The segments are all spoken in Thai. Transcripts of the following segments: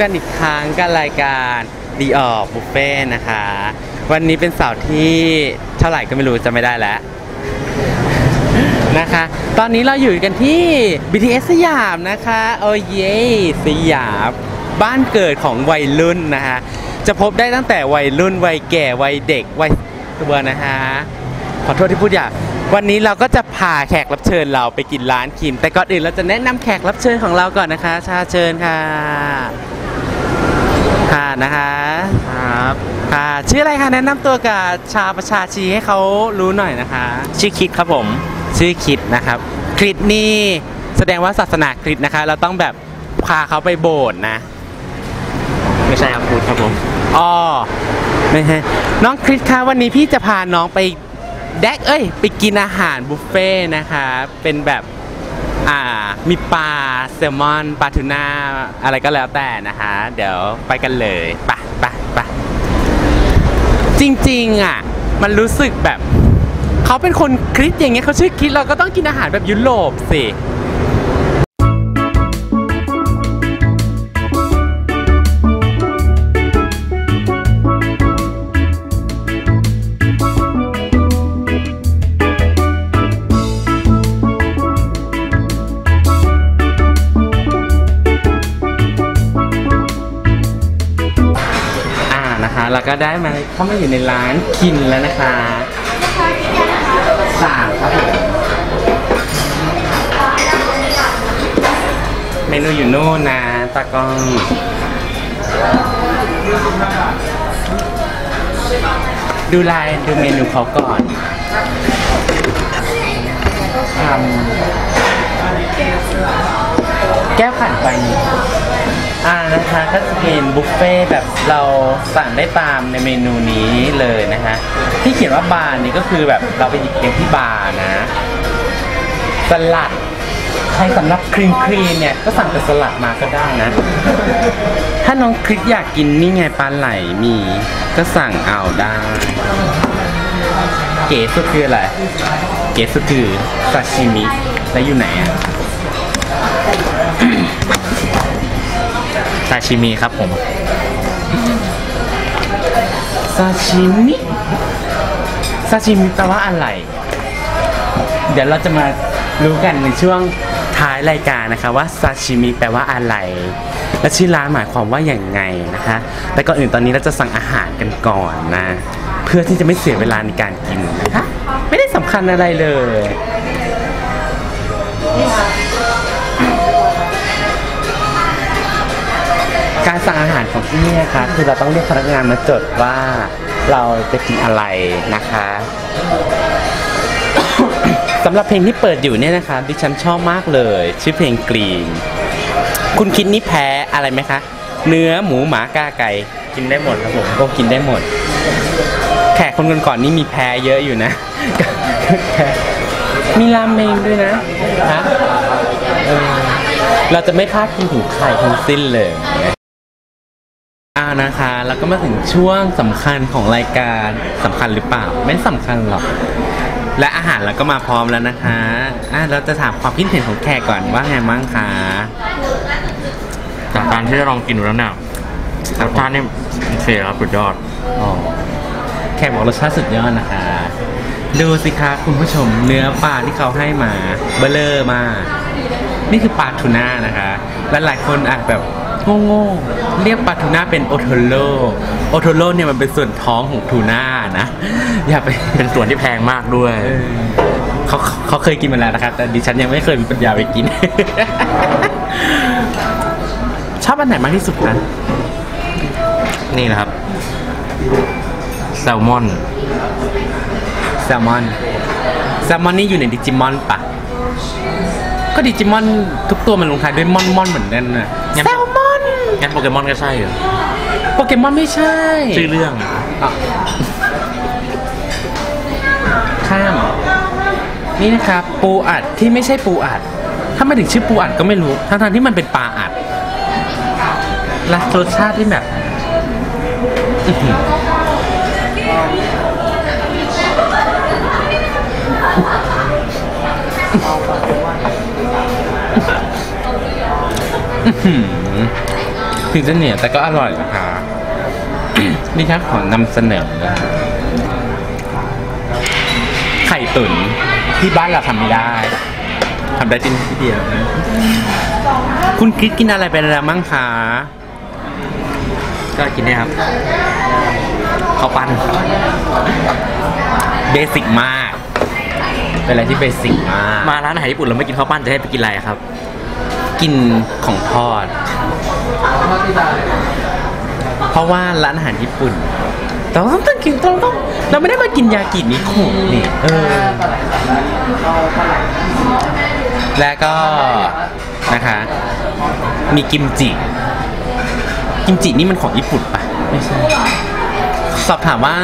กันอีกครั้งกับรายการดีออกบุฟเฟ่นะคะ วันนี้เป็นเสาร์ที่เท่าไหร่ก็ไม่รู้จะไม่ได้แล้วนะคะ ตอนนี้เราอยู่กันที่ BTS สยามนะคะโอ้เย่สยามบ้านเกิดของวัยรุ่นนะคะจะพบได้ตั้งแต่วัยรุ่นวัยแก่วัยเด็กวัยตัวนะคะขอโทษที่พูดหยาบวันนี้เราก็จะพาแขกรับเชิญเราไปกินร้านคิมแต่ก่อนอื่นเราจะแนะนำแขกรับเชิญของเราก่อนนะคะ ชาเชิญค่ะ ค่ะนะคะครับค่ะชื่ออะไรคะแนะนำตัวกับชาวประชาชีให้เขารู้หน่อยนะคะ ชื่อคิดครับผม ชื่อคริดนะครับคริดนี่แสดงว่าศาสนาคริสต์นะคะ เราต้องแบบพาเขาไปโบสถ์นะไม่ใช่ครับพูดครับผมอ๋อไม่ใช่น้องคริสคะวันนี้พี่จะพาน้องไปแดกเอ้ย ไปกินอาหารบุฟเฟ่ต์นะคะเป็นแบบ อ่ามีปลาแซลมอนปลาทูน่าอะไรก็แล้วแต่นะคะ เดี๋ยวไปกันเลยปะปะปะจริงๆอะมันรู้สึกแบบ เขาเป็นคนคริสต์อย่างเงี้ยเขาชื่อคริสเราก็ต้องกินอาหารแบบยุโรปสิ แล้วก็ได้มาเข้ามาอยู่ในร้านคินแล้วนะคะสามครับผมเมนูอยู่โน่นนะตากล้องดูลายดูเมนูเขาก่อนทำแก้วขันไฟนี้ อ่านะคะก็จะเป็นบุฟเฟ่แบบเราสั่งได้ตามในเมนูนี้เลยนะคะ ที่เขียนว่าบาร์นี่ก็คือแบบเราไปหยิบเองที่บาร์นะสลัดใครสำหรับครีมครีมเนี่ยก็สั่งแต่สลัดมาก็ได้นะ ถ้าน้องคลิกอยากกินนี่ไงปลาไหลมี ก็สั่งเอาได้ เก๋สุดคืออะไร เก๋สุดคือซาชิมิแล้วอยู่ไหนอะ ซาชิมิครับผมซาชิมิซาชิมิแปลว่าอะไร เดี๋ยวเราจะมารู้กันในช่วงท้ายรายการนะคะว่าซาชิมิแปลว่าอะไร และชื่อร้านหมายความว่าอย่างไงนะคะ แต่ก่อนอื่นตอนนี้เราจะสั่งอาหารกันก่อนนะ เพื่อที่จะไม่เสียเวลาในการกินนะคะ ไม่ได้สำคัญอะไรเลย การสั่งอาหารของที่นี่นะคะคือเราต้องเรียกพนักงานมาจดว่าเราจะกินอะไรนะคะสำหรับเพลงที่เปิดอยู่เนี่ยนะคะดิฉันชอบมากเลย ชื่อเพลงกรีน คุณคิดนี่แพ้อะไรไหมคะ เนื้อหมูหมากาไก่กินได้หมดครับผมก็กินได้หมด แขกคนก่อนๆนี่มีแพ้เยอะอยู่นะ มีรามเมงด้วยนะฮะเราจะไม่พลาดพิงถึงใครทั้งสิ้นเลย อ่านะคะแล้วก็มาถึงช่วงสำคัญของรายการสำคัญหรือเปล่า ไม่สำคัญหรอก และอาหารเราก็มาพร้อมแล้วนะคะอะเราจะถามความคิดเห็นของแขกก่อนว่าไงบ้างคะจากการที่ได้ลองกินดูแล้วเนี่ยรสชาตินี่โอเคครับสุดยอด อ๋อแขกบอกรสชาติสุดยอดนะคะ ดูสิคะคุณผู้ชมเนื้อปลาที่เขาให้มาเบลเลอร์มาก นี่คือปลาทูน่านะคะ และหลายคนอาจแบบ โง่ๆเรียกปลาทูน่าเป็นโอโทโรโอโทโรเนี่ยมันเป็นส่วนท้องของทูน่านะ อย่าไปเป็นส่วนที่แพงมากด้วยเออเขาเขาเคยกินมาแล้วนะครับ แต่ดิฉันยังไม่เคยมีปัญญาไปกิน ชอบอันไหนมากที่สุดคะนี่นะครับ แซลมอน แซลมอน แซลมอนนี่อยู่ในดิจิมอนปะก็ดิจิมอนทุกตัวมันลงท้ายด้วยมอนมอนเหมือนกันนะงั้นแซลมอน งั้นโปเกมอนก็ใช่เหรอโปเกมอนไม่ใช่ชื่อเรื่องอะอะข้าม นี่นะครับ ปูอัดที่ไม่ใช่ปูอัด ถ้าไม่ถึงชื่อปูอัดก็ไม่รู้ทั้งๆที่มันเป็นปลาอัดและรสชาติที่แบบอื้อหืออื้อหือ ถึงจะเหนียวแต่ก็อร่อยนะคะนี่ครับขอนำเสนอนะไข่ตุ๋นที่บ้านเราทำไม่ได้ทำได้ที่ที่เดียวนะคุณคิดกินอะไรไปแล้วมั้งคะก็กินได้ครับข้าวปั้นเบสิกมาก เป็นอะไรที่เบสิกมาก มาร้านอาหารญี่ปุ่นเราไม่กินข้าวปั้นจะให้ไปกินอะไรอะครับ กินของทอด เพราะว่าร้านอาหารญี่ปุ่นเราต้องต้องกินเราต้องเราไม่ได้มากินยากินิคุนี่เออและก็นะคะ มีกิมจิ กิมจินี่มันของญี่ปุ่นปะไม่ใช่สอบถามว่า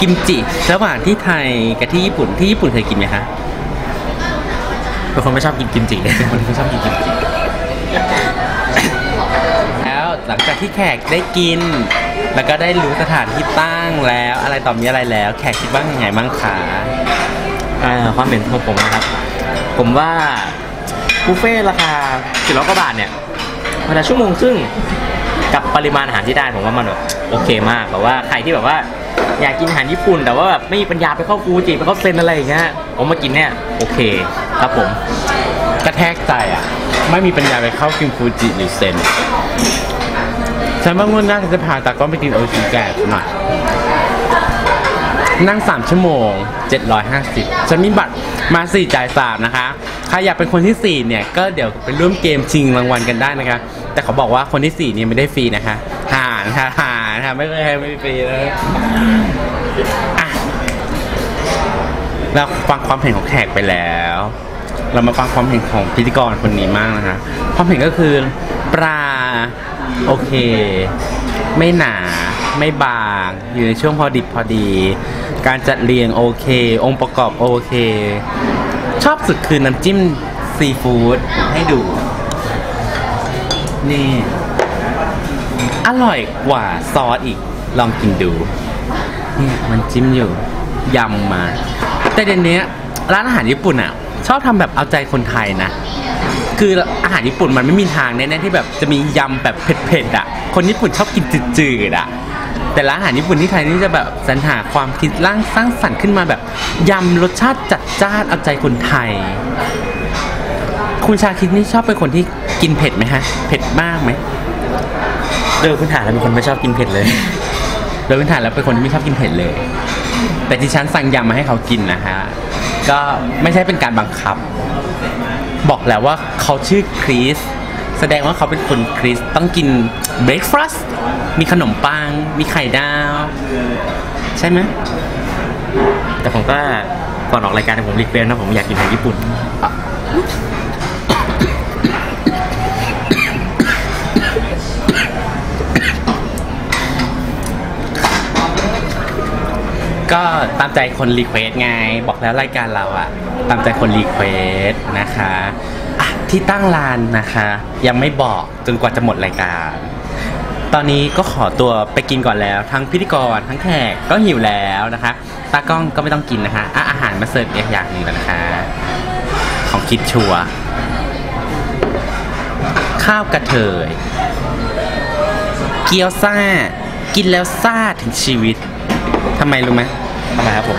กิมจิระหว่างที่ไทยกับที่ญี่ปุ่นที่ญี่ปุ่นเคยกินไหมคะเป็นคนไม่ชอบกินกิมจิคนที่ชอบกินกิมจิ หลังจากที่แขกได้กิน แล้วก็ได้รู้สถานที่ตั้งแล้ว อะไรต่อมีอะไรแล้ว แขกคิดว่ายังไงบ้างคะเอ่อความเห็นของผมนะครับ ผมว่าบุฟเฟ่ต์ราคาสี่ร้อยกว่าบาทเนี่ยเวลาชั่วโมงครึ่งกับปริมาณอาหารที่ได้ผมว่ามันแบบโอเคมากแบบว่าใครที่แบบว่าอยากกินอาหารญี่ปุ่น แต่ว่าแบบไม่มีปัญญาไปเข้าฟูจิไปเข้าเซนอะไรอย่างเงี้ยผมมากินเนี่ยโอเคครับผมกระแทกใจอะ ไม่มีปัญญาไปเข้ากินฟูจิหรือเซน ฉันว่างวดหน้าฉันจะพาตากล้องไปกินโอชิแกะหน่อยนั่ง 3 ชั่วโมง 750 ฉันมีบัตรมา 4 จ่าย 3 นะคะ ใครอยากเป็นคนที่ 4 เนี่ย ก็เดี๋ยวไปร่วมเกมชิงรางวัลกันได้นะคะ แต่เขาบอกว่าคนที่ 4 เนี่ยไม่ได้ฟรีนะคะหารค่ะหารค่ะไม่เคยให้ไม่ฟรีเลยเราฟังความเห็นของแขกไปแล้ว เรามาฟังความเห็นของพิธีกรคนนี้มากนะคะ ความเห็นก็คือปลา โอเค ไม่หนาไม่บาง อยู่ในช่วงพอดิบพอดี การจัดเรียงโอเค องค์ประกอบโอเค ชอบสุดคือน้ำจิ้มซีฟู้ดให้ดู นี่ อร่อยกว่าซอสอีกลองกินดูเนี่ยมันจิ้มอยู่ยำมา แต่เดี๋ยวนี้ร้านอาหารญี่ปุ่นอะ ชอบทำแบบเอาใจคนไทยนะ คืออาหารญี่ปุ่นมันไม่มีทางแน่ๆที่แบบจะมียำแบบเผ็ดๆอะ คนญี่ปุ่นชอบกินจืดๆอะแต่ร้านอาหารญี่ปุ่นที่ไทยนี่จะแบบสรรหาความคิดร่างสร้างสรรค์ขึ้นมาแบบยำรสชาติจัดจ้านเอาใจคนไทย คุณชาคิดนี่ชอบเป็นคนที่กินเผ็ดไหมฮะ เผ็ดมากไหมโดยพื้นฐานแล้วเป็นคนไม่ชอบกินเผ็ดเลย โดยพื้นฐานแล้วเป็นคนที่ไม่ชอบกินเผ็ดเลย แต่ที่ฉันสั่งยำมาให้เขากินนะฮะ ก็ไม่ใช่เป็นการบังคับ บอกแล้วว่าเขาชื่อคริสแสดงว่าเขาเป็นคนคริสต้องกินเบร a ฟาสต์มีขนมปัง มีไข่ดาว ใช่ไหมแต่ผมก็ก่อนออกรายการผมรีเควสต์นะผมอยากกินอาหารญี่ปุ่น ก็ตามใจคนรีเควสไง บอกแล้วรายการเราอะตามใจคนรีเควสนะคะ ที่ตั้งร้านนะคะ ยังไม่บอกจนกว่าจะหมดรายการ ตอนนี้ก็ขอตัวไปกินก่อนแล้ว ทั้งพิธีกรทั้งแขกก็หิวแล้วนะคะตากล้องก็ไม่ต้องกินนะคะอะอาหารมาเสิร์ฟอีกอย่างหนึ่งแล้วนะคะ ของคิดชัวข้าวกระเทยเกี๊ยวซ่า กินแล้วซ่าถึงชีวิตทำไมรู้ไหมทำไมครับผม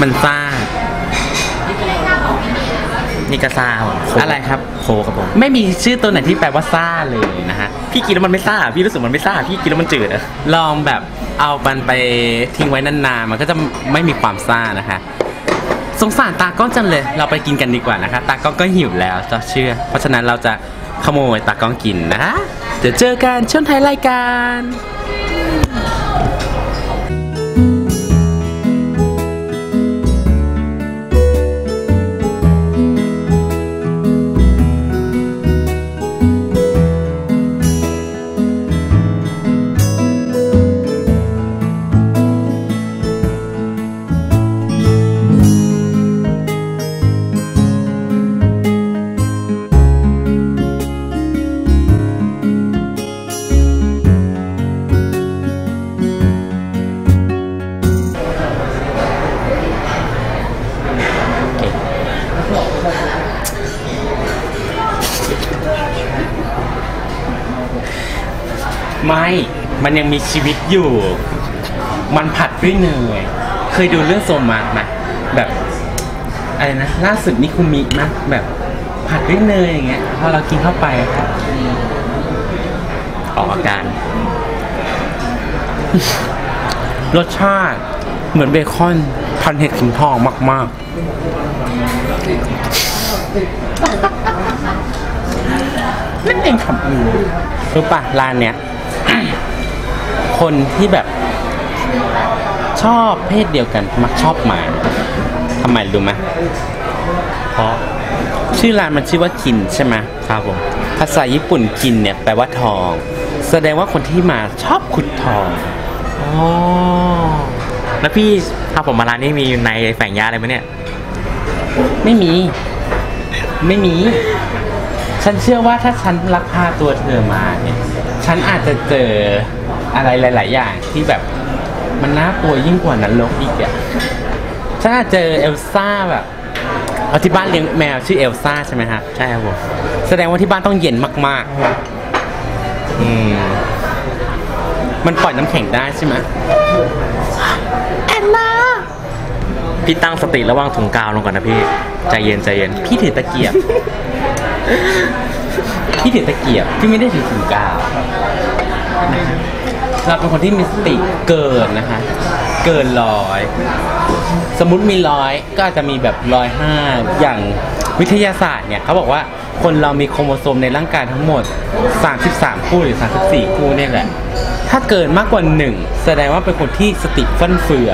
มันซ่า นี่ก็ซ่าครับผมโคอะไรครับโคครับผมไม่มีชื่อตัวไหนที่แปลว่าซ่าเลยนะฮะพี่กินแล้วมันไม่ซ่าพี่รู้สึกมันไม่ซ่าพี่กินแล้วมันจืดอะลองแบบเอามันไปทิ้งไว้นานๆมันก็จะไม่มีความซ่านะคะ สงสารตากล้องจังเลย เราไปกินกันดีกว่านะคะ ตากล้องก็หิวแล้วจะเชื่อ เพราะฉะนั้นเราจะขโมยตากล้องกินนะคะเดี๋ยวเจอกันช่วงท้ายรายการ ไม่ มันยังมีชีวิตอยู่ มันผัดด้วยเนย เคยดูเรื่องโซมาร์กไหมแบบอะไรนะ ล่าสุดนี่คุมิมากแบบผัดด้วยเนยอย่างเงี้ย พอเรากินเข้าไป ออกอาการ รสชาติเหมือนเบคอนพันเห็ดขิงทองมาก ๆ นั่นเองครับอืมรู้ป่ะร้านเนี้ย คนที่แบบ ชอบเพศเดียวกันมักชอบหมาทำไมรู้ไหมเพราะชื่อร้านมันชื่อว่าคินใช่ไหมครับผมภาษาญี่ปุ่นคินเนี่ยแปลว่าทอง แสดงว่าคนที่มาชอบขุดทองอ๋อแล้วพี่ถ้าผมมาร้านนี้มีในแฝงยาอะไรไหมเนี่ย ไม่มี ไม่มี ฉันเชื่อว่าถ้าฉันลักพาตัวเธอมาเนี่ย ฉันอาจจะเจออะไรหลาย ๆ อย่างที่แบบมันน่ากลัวยิ่งกว่านั้นลกอีกอะฉันอาจเจอเอลซ่าแบบเอาที่บ้านเลี้ยงแมวชื่อเอลซ่าใช่ไหมฮะใช่ครับผมแสดงว่าที่บ้านต้องเย็นมากอืมๆมันปล่อยน้ำแข็งได้ใช่ไหมแอนนา พี่ตั้งสติระวังถุงกาวลงก่อนนะพี่ ใจเย็นใจเย็น พี่ถือตะเกียบ พี่ถือตะเกียบ พี่ไม่ได้ถือถุงกาว เราเป็นคนที่มีสติเกินนะคะ เกินร้อย สมมติมีร้อยก็อาจจะมีแบบร้อยห้าอย่างวิทยาศาสตร์เนี่ยเขาบอกว่าคนเรามีโครโมโซมในร่างกายทั้งหมด 33 คู่หรือ 34 คู่เนี่ยแหละ ถ้าเกินมากกว่า 1 แสดงว่าเป็นคนที่สติฟั่นเฟือ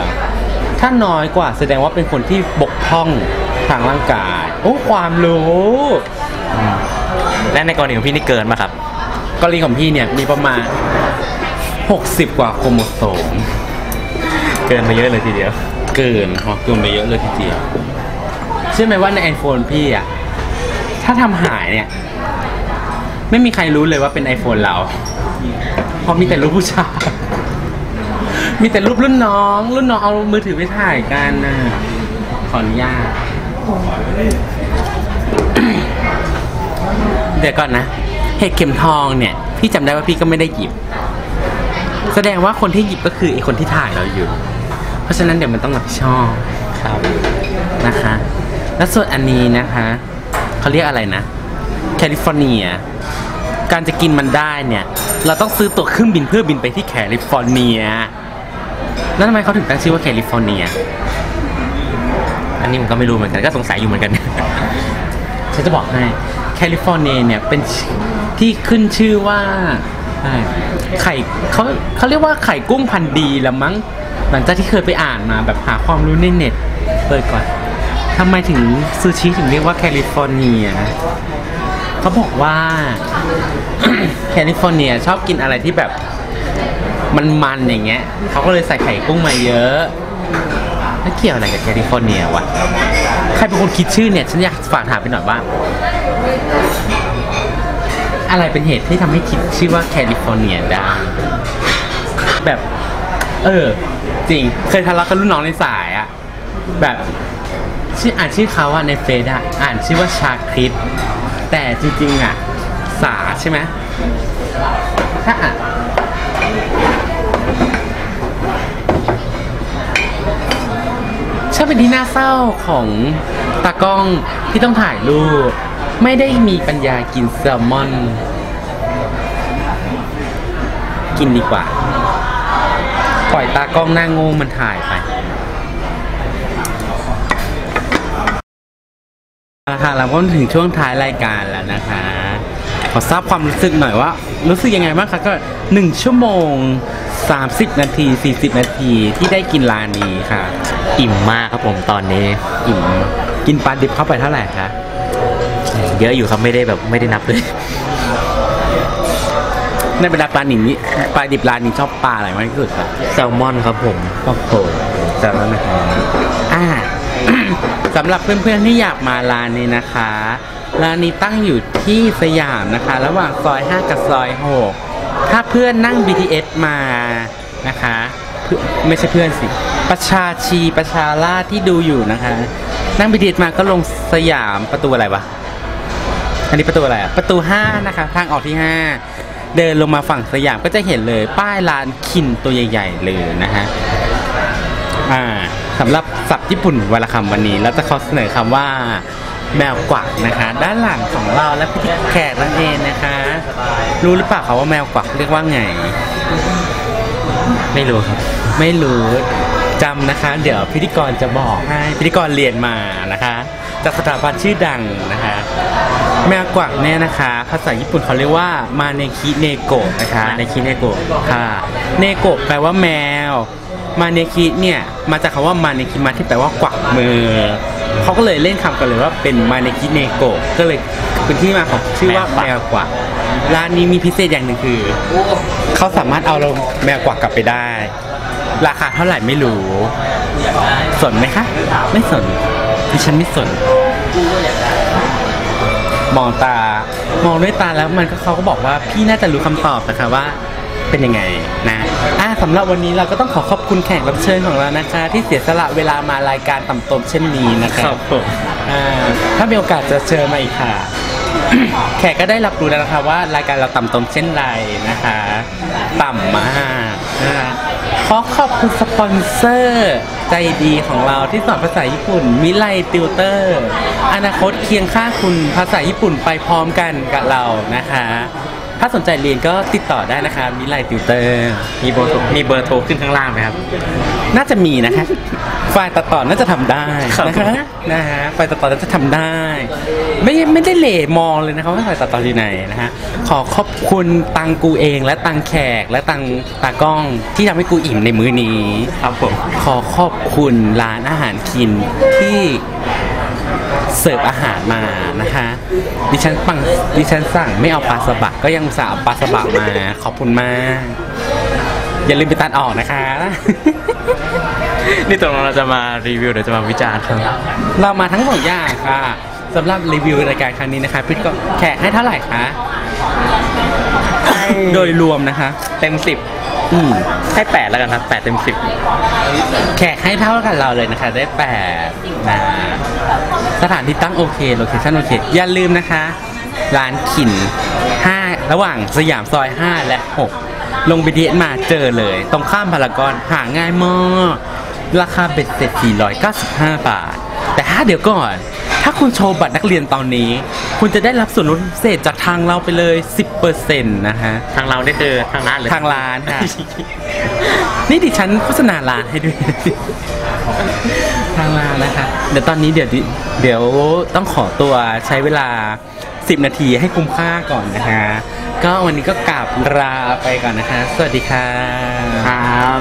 ถ้าน้อยกว่าแสดงว่าเป็นคนที่บกพร่องทางร่างกาย โอ้ ความรู้ และในกรณีของพี่นี่เกินมาครับ กรณีของพี่เนี่ยมีประมาณ 60 กว่าโครโมโซม เกินมาเยอะเลยทีเดียว เกินฮะเกินไปเยอะเลยทีเดียวเชื่อไหมว่าในไอโฟนพี่อะถ้าทำหายเนี่ย ไม่มีใครรู้เลยว่าเป็น iPhone เราเพราะมีแต่รูปผู้ชาย มีแต่รูปรุ่นน้อง รุ่นน้องเอามือถือไปถ่ายกันนะขออนุญาต เดี๋ยวก่อนนะ เห็ดเข็มทองเนี่ย พี่จำได้ว่าพี่ก็ไม่ได้หยิบ แสดงว่าคนที่หยิบก็คือไอคนที่ถ่ายเราอยู่ เพราะฉะนั้นเดี๋ยวมันต้องรับผิดชอบครับนะคะ และส่วนอันนี้นะคะเขาเรียกอะไรนะ แคลิฟอร์เนีย การจะกินมันได้เนี่ย เราต้องซื้อตั๋วเครื่องบินเพื่อบินไปที่แคลิฟอร์เนีย แล้วทำไมเขาถึงตั้งชื่อว่าแคลิฟอร์เนีย อันนี้ผมก็ไม่รู้เหมือนกัน ก็สงสัยอยู่เหมือนกัน ฉันจะบอกให้แคลิฟอร์เนียเนี่ยเป็นที่ขึ้นชื่อว่าไข่เขาเขาเรียกว่าไข่กุ้งพันดีละมั้ง หลังจากที่เคยไปอ่านมาแบบหาความรู้ในเน็ตเปิดก่อนทำไมถึงซูชิถึงเรียกว่าแคลิฟอร์เนียเขาบอกว่าแคลิฟอร์เนียชอบกินอะไรที่แบบ มันๆอย่างเงี้ยเขาก็เลยใส่ไข่กุ้งมาเยอะแล้วเกี่ยวอะไรกับแคลิฟอร์เนียวะใครเป็นคนคิดชื่อเนี่ย ฉันอยากฝากถามไปหน่อยว่า อะไรเป็นเหตุที่ทำให้คิดชื่อว่าแคลิฟอร์เนียได้แบบ เออ จริง เคยทะเลาะกับรุ่นน้องในสายอะแบบชื่ออ่านชื่อเขาอะในเฟซอะอ่านชื่อว่าชาคริสแต่จริงๆอะสาใช่ไหมถ้าอ่าน ช่างเป็นที่น่าเศร้าของตากล้องที่ต้องถ่ายรูป ไม่ได้มีปัญญากินแซลมอน กินดีกว่า ปล่อยตากล้องหน้าโงูมันถ่ายไปเอาละคะเราก็ถึงช่วงท้ายรายการแล้วนะคะ อทราบความรู้สึกหน่อยว่า รู้สึกยังไงบ้างคะก็1ชั่วโมง 30 นาที 40 นาทีที่ได้กินร้านนี้ค่ะ อิ่มมากครับผมตอนนี้ อิ่มกินปลาดิบเข้าไปเท่าไหร่คะเยอะอยู่ครับไม่ได้แบบไม่ได้นับเลยในบรรดาปลาหนินี้ปลาดิบร้านนี้ชอบปลาอะไรมากที่สุดคะแซลมอนครับผมโอ้โหจำแล้วนะครับอ่า สำหรับเพื่อนๆที่อยากมาร้านนี้นะคะ ร้านนี้ตั้งอยู่ที่สยามนะคะ ระหว่างซอย 5 กับซอย 6 ถ้าเพื่อนนั่ง BTS มานะคะ ไม่ใช่เพื่อนสิ ประชาชีประชาราที่ดูอยู่นะคะ นั่ง BTS มาก็ลงสยามประตูอะไรวะ อันนี้ประตูอะไรอะประตู 5 นะคะ ทางออกที่ 5 เดินลงมาฝั่งสยามก็จะเห็นเลย ป้ายร้านคินตัวใหญ่ ๆ เลยนะฮะอ่า สำหรับศัพท์ญี่ปุ่นวรรณคำวันนี้เราจะขอเสนอคำว่าแมวกวักนะคะ ด้านหลังของเราและพิธีแขกนั่นเองนะคะ รู้หรือเปล่าคะว่าแมวกวักเรียกว่าไง ไม่รู้ครับ ไม่รู้จำนะคะ เดี๋ยวพิธีกรจะบอกให้พิธีกรเรียนมานะคะจากสถาบันชื่อดังนะคะ แมวกวักเนี่ยนะคะ ภาษาญี่ปุ่นเขาเรียกว่ามาเนคิเนโกะนะคะมาเนคิเนโกะค่ะเนโกะแปลว่าแมว มาเนคิเนี่ยมาจากคำว่ามาเนคิมาที่แปลว่ากวักมือเขาก็เลยเล่นคำกันเลยว่าเป็นมาเนคิเนโกะก็เลยเป็นที่มาของชื่อว่าแมวกวักร้านนี้มีพิเศษอย่างหนึ่งคือเขาสามารถเอาแมวกวักกลับไปได้ ราคาเท่าไหร่ไม่รู้ สนไหมคะ ไม่สนดิฉันไม่สนมองตามองด้วยตาแล้วมันก็เขาก็บอกว่าพี่น่าจะรู้คำตอบนะคะว่า เป็นยังไงนะอะสำหรับวันนี้เราก็ต้องขอขอบคุณแขกรับเชิญของเรานะคะ ที่เสียสละเวลามารายการต่ำตมเช่นนี้นะคะครับผมอ่าถ้ามีโอกาสจะเชิญมาอีกค่ะ แขกก็ได้รับรู้แล้วนะคะว่ารายการเราต่ำตมเช่นไรนะคะ ต่ำมากนะคะขอขอบคุณสปอนเซอร์ใจดีของเราที่สอนภาษาญี่ปุ่นมิไลติวเตอร์ อนาคตเคียงข้างคุณภาษาญี่ปุ่นไปพร้อมกันกับเรานะคะ ถ้าสนใจเรียนก็ติดต่อได้นะคะมิไลติวเตอร์มีเบอร์โทรมีเบอร์โทรขึ้นข้างล่างไหมครับ น่าจะมีนะคะฝ่ายตัดต่อน่าจะทำได้ครับนะคะนะฮะฝ่ายตัดต่อน่าจะทำได้ ไม่ไม่ได้เหล่มองเลยนะคะว่าฝ่ายตัดต่ออยู่ไหนนะฮะขอขอบคุณตังกูเอง และตังแขกและตังตากล้องที่ทำให้กูอิ่มในมื้อนี้ ครับผมขอขอบคุณร้านอาหารคินที่ เสิร์ฟอาหารมานะคะดิฉันปังดิฉันสั่งไม่เอาปลาสบะก็ยังสั่งเอาปลาสบะมาขอบคุณมาก อย่าลืมไปตัดออกนะคะ นี่ตกลงเราจะมารีวิวหรือจะมาวิจารณ์ครับเรามาทั้งสองอย่างค่ะสำหรับรีวิวรายการครั้งนี้นะคะพิทก็แขกให้เท่าไหร่คะโดยรวมนะคะ เต็มสิบ อืมให้แปดแล้วกันครับแปดเต็มสิบแขกให้เท่ากันเราเลยนะคะ ได้แปดนะสถานที่ตั้งโอเคโลเคชั่นโอเค อย่าลืมนะคะ ร้านขิน5ระหว่างสยามซอย5และ6ลงไปดีมาเจอเลย ตรงข้ามพารากอนหาง่ายมากราคาเบ็ดเสร็จ495 บาท แต่ถ้าเดี๋ยวก่อน ถ้าคุณโชว์บัตรนักเรียนตอนนี้ คุณจะได้รับส่วนลดพิเศษจากทางเราไปเลย 10%นะฮะ ทางเรานี่คือทางร้านหรือทางร้านค่ะ นี่ดิฉันโฆษณาร้านให้ด้วย ทางร้านนะคะ เดี๋ยวตอนนี้เดี๋ยวดิเดี๋ยวต้องขอตัวใช้เวลา 10 นาทีให้คุ้มค่าก่อนนะคะ ก็วันนี้ก็กราบลาไปก่อนนะคะ สวัสดีค่ะ ครับ